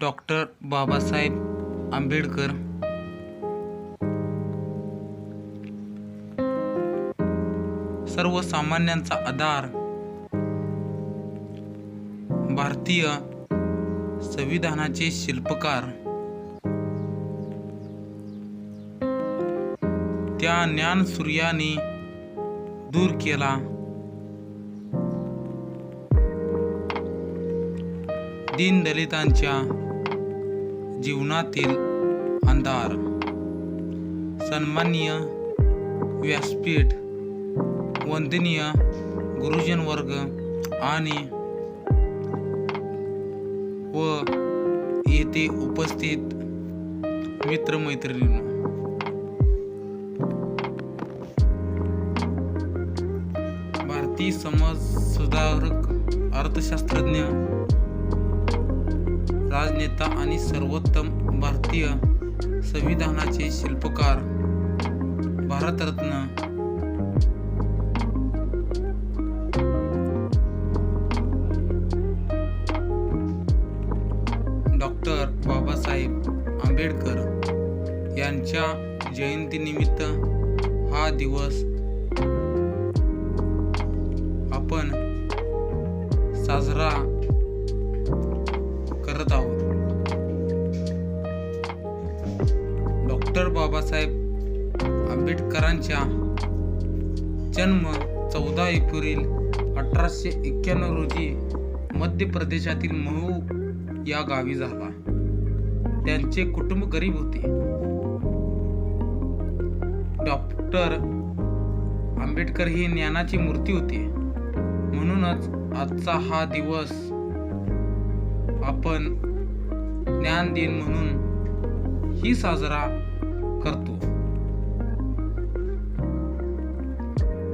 Doctor Babasaheb Ambedkar. सर्वसामान्यांचा आधार. भारतीय संविधानाचे शिल्पकार. त्या ज्ञान सूर्याने दूर केला. दीनदलितांच्या जीवनातील अंधार. सन्माननीय व्यासपीठ वंदनीय गुरुजन वर्ग आणि व येथे उपस्थित मित्रमैत्रिणी भारतीय समाज सुधारक अर्थशास्त्रज्ञ राजनेता आणि सर्वोत्तम भारतीय संविधानाचे शिल्पकार भारतरत्न. डॉक्टर बाबासाहेब आंबेडकर यांच्या जयंतीनिमित्त हा दिवस आपण साजरा डॉक्टर बाबासाहेब आंबेडकरांच्या जन्म चौदा एप्रिल अठराशे एक्क्याण्णव रोजी मध्य प्रदेशातील महू या गावी झाला. त्यांचे कुटुंब गरीब होते. डॉक्टर आंबेडकर ही ज्ञानाची मूर्ती होती. म्हणूनच आजचा हा दिवस आपण ज्ञान दिन म्हणून ही साजरा करतो.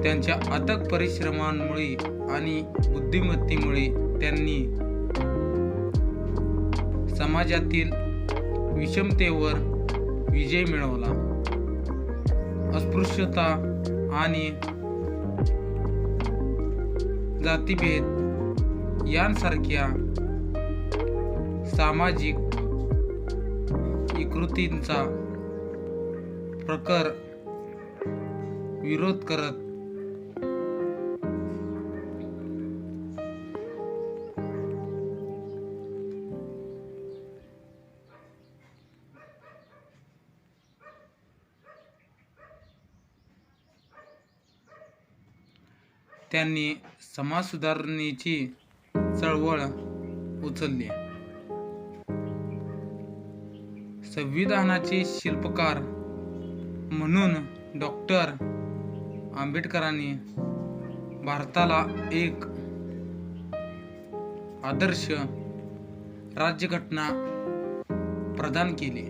त्यांच्या अथक परिश्रमांमुळे आणि बुद्धिमत्तेमुळे त्यांनी समाजातील विषमतेवर विजय मिळवला. अस्पृश्यता आणि जातीभेद यांसारख्या सामाजिक विकृतींचा प्रकर विरोध करत. त्यांनी समाज सुधारणेची चळवळ उचलली. संविधानाचे शिल्पकार म्हणून डॉक्टर आंबेडकरांनी भारताला एक आदर्श राज्यघटना प्रदान केली.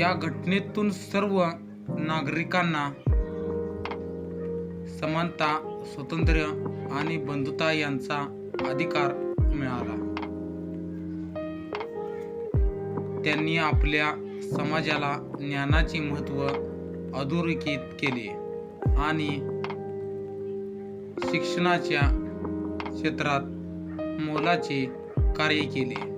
या घटनेतून सर्व नागरिकांना समानता स्वातंत्र्य आणि बंधुता यांचा अधिकार मिळाला. त्यांनी आपल्या समाजाला ज्ञानाचे महत्त्व अधोरेखित केले आणि शिक्षणाच्या क्षेत्रात मोलाचे कार्य केले.